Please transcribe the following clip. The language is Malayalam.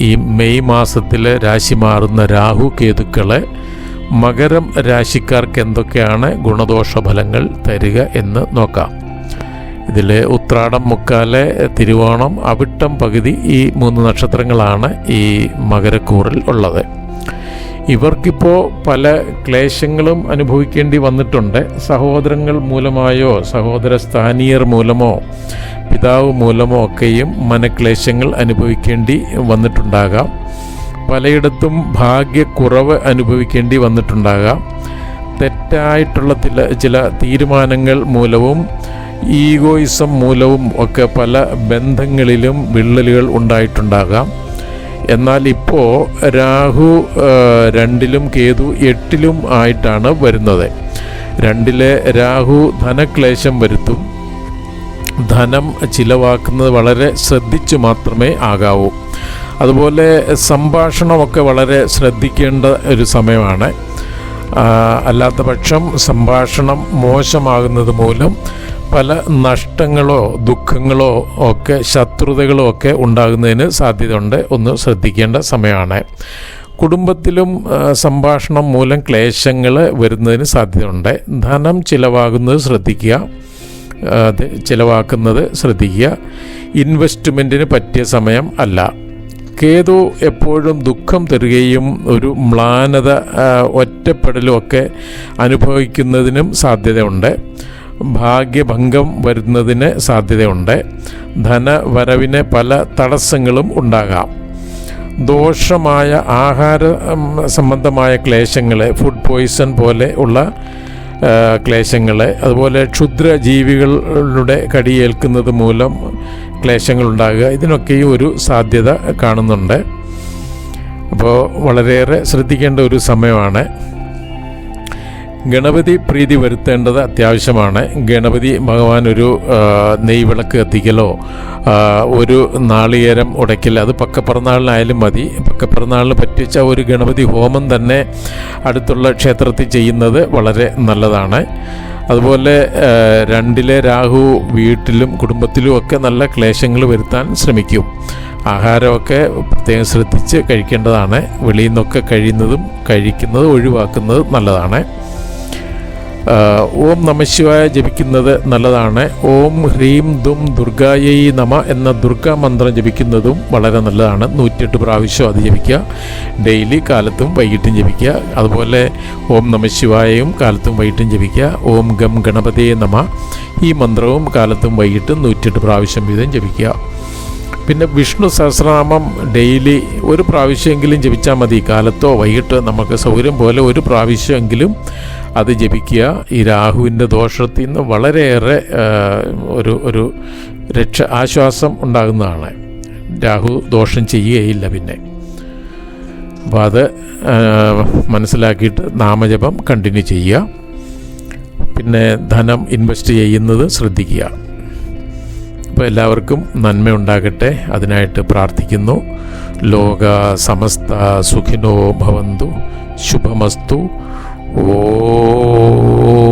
ഈ മെയ് മാസത്തിൽ രാശി മാറുന്ന രാഹു കേതുക്കളെ മകരം രാശിക്കാർക്ക് എന്തൊക്കെയാണ് ഗുണദോഷ ഫലങ്ങൾ തരിക എന്ന് നോക്കാം. ഇതിൽ ഉത്രാടം മുക്കാൽ തിരുവോണം അവിട്ടം പകുതി ഈ മൂന്ന് നക്ഷത്രങ്ങളാണ് ഈ മകരക്കൂറിൽ ഉള്ളത്. ഇവർക്കിപ്പോൾ പല ക്ലേശങ്ങളും അനുഭവിക്കേണ്ടി വന്നിട്ടുണ്ട്. സഹോദരങ്ങൾ മൂലമായോ സഹോദര സ്ഥാനീയർ മൂലമോ പിതാവ് മൂലമോ ഒക്കെയും മനക്ലേശങ്ങൾ അനുഭവിക്കേണ്ടി വന്നിട്ടുണ്ടാകാം. പലയിടത്തും ഭാഗ്യക്കുറവ് അനുഭവിക്കേണ്ടി വന്നിട്ടുണ്ടാകാം. തെറ്റായിട്ടുള്ള ചില ചില തീരുമാനങ്ങൾ മൂലവും ഈഗോയിസം മൂലവും ഒക്കെ പല ബന്ധങ്ങളിലും വിള്ളലുകൾ ഉണ്ടായിട്ടുണ്ടാകാം. എന്നാൽ ഇപ്പോൾ രാഹു രണ്ടിലും കേതു എട്ടിലും ആയിട്ടാണ് വരുന്നത്. രണ്ടിലെ രാഹു ധനക്ലേശം വരുത്തും. ധനം ചിലവാക്കുന്നത് വളരെ ശ്രദ്ധിച്ചു മാത്രമേ ആകാവൂ. അതുപോലെ സംഭാഷണമൊക്കെ വളരെ ശ്രദ്ധിക്കേണ്ട ഒരു സമയമാണ്. അല്ലാത്ത പക്ഷം സംഭാഷണം മോശമാകുന്നത് മൂലം പല നഷ്ടങ്ങളോ ദുഃഖങ്ങളോ ഒക്കെ ശത്രുതകളോ ഒക്കെ ഉണ്ടാകുന്നതിന് സാധ്യതയുണ്ട് ഒന്ന് ശ്രദ്ധിക്കേണ്ട സമയമാണ്. കുടുംബത്തിലും സംഭാഷണം മൂലം ക്ലേശങ്ങൾ വരുന്നതിന് സാധ്യതയുണ്ട്. ധനം ചിലവാകുന്നത് ശ്രദ്ധിക്കുക. ചിലവാക്കുന്നത് ശ്രദ്ധിക്കുക. ഇൻവെസ്റ്റ്മെന്റിന് പറ്റിയ സമയം അല്ല. കേതു എപ്പോഴും ദുഃഖം തരുകയും ഒരു മ്ലാനത ഒറ്റപ്പെടലും ഒക്കെ അനുഭവിക്കുന്നതിനും സാധ്യതയുണ്ട്. ഭാഗ്യഭംഗം വരുന്നതിന് സാധ്യതയുണ്ട്. ധനവരവിന് പല തടസ്സങ്ങളും ഉണ്ടാകാം. ദോഷമായ ആഹാര സംബന്ധമായ ക്ലേശങ്ങൾ ഫുഡ് പോയിസൺ പോലെ ഉള്ള ക്ലേശങ്ങൾ അതുപോലെ ക്ഷുദ്ര ജീവികളുടെ കടിയേൽക്കുന്നത് മൂലം ക്ലേശങ്ങളുണ്ടാകുക. ഇതിനൊക്കെയും ഒരു സാധ്യത കാണുന്നുണ്ട്. അപ്പോൾ വളരെയേറെ ശ്രദ്ധിക്കേണ്ട ഒരു സമയമാണ്. ഗണപതി പ്രീതി വരുത്തേണ്ടത് അത്യാവശ്യമാണ്. ഗണപതി ഭഗവാൻ ഒരു നെയ്വിളക്ക് കത്തിക്കലോ ഒരു നാളികേരം ഉടയ്ക്കൽ അത് പക്കപ്പിറന്നാളിനായാലും മതി. പക്കപ്പിറന്നാളിന് പറ്റിച്ച ഒരു ഗണപതി ഹോമം തന്നെ അടുത്തുള്ള ക്ഷേത്രത്തിൽ ചെയ്യുന്നത് വളരെ നല്ലതാണ്. അതുപോലെ രണ്ടിലെ രാഹു വീട്ടിലും കുടുംബത്തിലും ഒക്കെ നല്ല ക്ലേശങ്ങൾ വരുത്താൻ ശ്രമിക്കും. ആഹാരമൊക്കെ പ്രത്യേകം ശ്രദ്ധിച്ച് കഴിക്കേണ്ടതാണ്. വെളിയിൽ നിന്നൊക്കെ കഴിയുന്നതും കഴിക്കുന്നതും ഒഴിവാക്കുന്നത് നല്ലതാണ്. ഓം നമശിവായ ജപിക്കുന്നത് നല്ലതാണ്. ഓം ഹ്രീം ദും ദുർഗായൈ നമ എന്ന ദുർഗാ മന്ത്രം ജപിക്കുന്നതും വളരെ നല്ലതാണ്. നൂറ്റിയെട്ട് പ്രാവശ്യം അത് ജപിക്കുക. ഡെയിലി കാലത്തും വൈകിട്ടും ജപിക്കുക. അതുപോലെ ഓം നമശിവായയും കാലത്തും വൈകിട്ടും ജപിക്കുക. ഓം ഗം ഗണപതിയെ നമ. ഈ മന്ത്രവും കാലത്തും വൈകിട്ടും നൂറ്റിയെട്ട് പ്രാവശ്യം വീതം ജപിക്കുക. പിന്നെ വിഷ്ണു സഹസ്രനാമം ഡെയിലി ഒരു പ്രാവശ്യമെങ്കിലും ജപിച്ചാൽ മതി. കാലത്തോ വൈകിട്ടോ നമുക്ക് സൗകര്യം പോലെ ഒരു പ്രാവശ്യമെങ്കിലും അത് ജപിക്കുക. ഈ രാഹുവിന്റെ ദോഷത്തിൽ നിന്ന് വളരെയേറെ ഒരു ഒരു രക്ഷ ആശ്വാസം ഉണ്ടാകുന്നതാണ്. രാഹു ദോഷം ചെയ്യുകയില്ല പിന്നെ. അപ്പോൾ അത് മനസ്സിലാക്കിയിട്ട് നാമജപം കണ്ടിന്യൂ ചെയ്യുക. പിന്നെ ധനം ഇൻവെസ്റ്റ് ചെയ്യുന്നത് ശ്രദ്ധിക്കുക. അപ്പോൾ എല്ലാവർക്കും നന്മ ഉണ്ടാകട്ടെ. അതിനായിട്ട് പ്രാർത്ഥിക്കുന്നു. ലോക സമസ്ത സുഖിനോ ഭവന്തു. ശുഭമസ്തു. Oh.